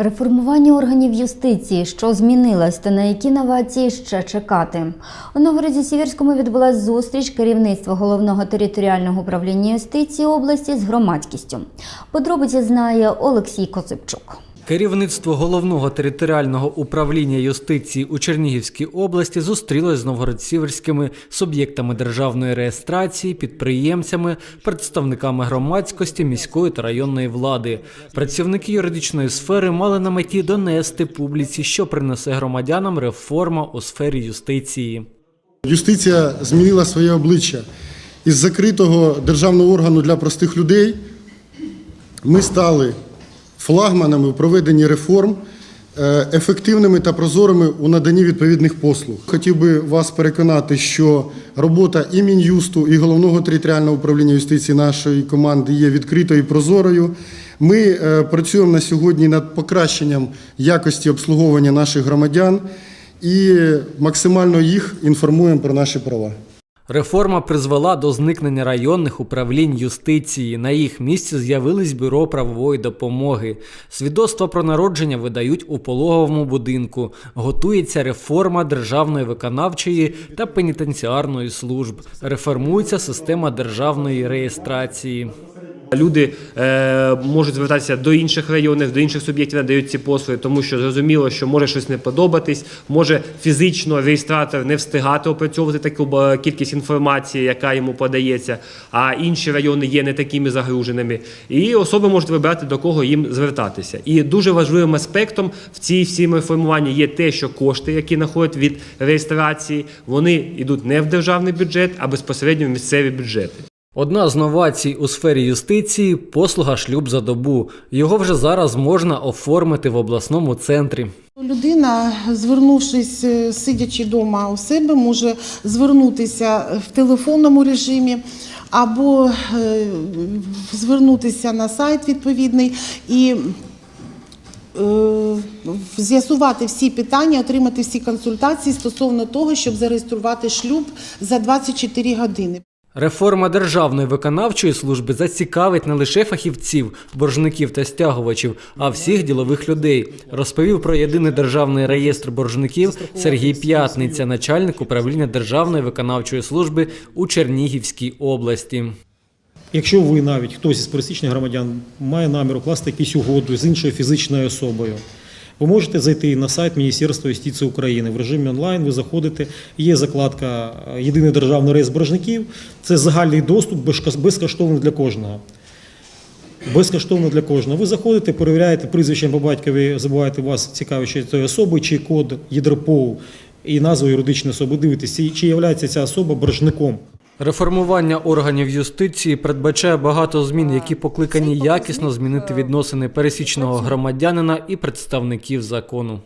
Реформування органів юстиції, що змінилось, та на які новації ще чекати. У Новгороді Сіверському відбулася зустріч керівництва головного територіального управління юстиції області з громадськістю. Подробиці знає Олексій Коципчук. Керівництво головного територіального управління юстиції у Чернігівській області зустрілось з новгородсіверськими суб'єктами державної реєстрації, підприємцями, представниками громадськості, міської та районної влади. Працівники юридичної сфери мали на меті донести публіці, що принесе громадянам реформа у сфері юстиції. Юстиція змінила своє обличчя. Із закритого державного органу для простих людей ми стали флагманами в проведенні реформ, е, ефективними та прозорими у наданні відповідних послуг. Хотів би вас переконати, що робота і Мін'юсту, і головного територіального управління юстиції нашої команди є відкритою і прозорою. Ми е, працюємо на сьогодні над покращенням якості обслуговування наших громадян і максимально їх інформуємо про наші права. Реформа призвела до зникнення районних управлінь юстиції. На їх місці з'явились бюро правової допомоги. Свідоцтва про народження видають у пологовому будинку. Готується реформа державної виконавчої та пенітенціарної служб. Реформується система державної реєстрації. Люди е, можуть звертатися до інших районів, до інших суб'єктів надають ці послуги, тому що зрозуміло, що може щось не подобатись, може фізично реєстратор не встигати опрацьовувати таку е, кількість інформації, яка йому подається, а інші райони є не такими загруженими. І особи можуть вибирати до кого їм звертатися. І дуже важливим аспектом в цій всім реформуванні є те, що кошти, які находять від реєстрації, вони йдуть не в державний бюджет, а безпосередньо в місцеві бюджети. Одна з новацій у сфері юстиції послуга шлюб за добу. Його вже зараз можна оформити в обласному центрі. Людина, звернувшись, е, сидячи вдома у себе, може звернутися в телефонному режимі або е, звернутися на сайт відповідний і е, з'ясувати всі питання, отримати всі консультації стосовно того, щоб зареєструвати шлюб за 24 години. Реформа Державної виконавчої служби зацікавить не лише фахівців, боржників та стягувачів, а всіх ділових людей. Розповів про єдиний державний реєстр боржників Сергій П'ятниця, начальник управління Державної виконавчої служби у Чернігівській області. Якщо ви навіть хтось із пересічних громадян має намір укласти якусь угоду з іншою фізичною особою, ви можете зайти на сайт Міністерства юстиції України в режимі онлайн. Ви заходите, є закладка е, Єдиний державний реєстр боржників. Це загальний доступ безкош- безкоштовний для кожного. Безкоштовно для кожного. Ви заходите, перевіряєте прізвище по батькові, забуваєте вас цікавить цієї особи, чи код ЄДРПОУ і назву юридичної особи. Дивитесь, чи є ця особа боржником. Реформування органів юстиції передбачає багато змін, які покликані якісно змінити відносини пересічного громадянина і представників закону.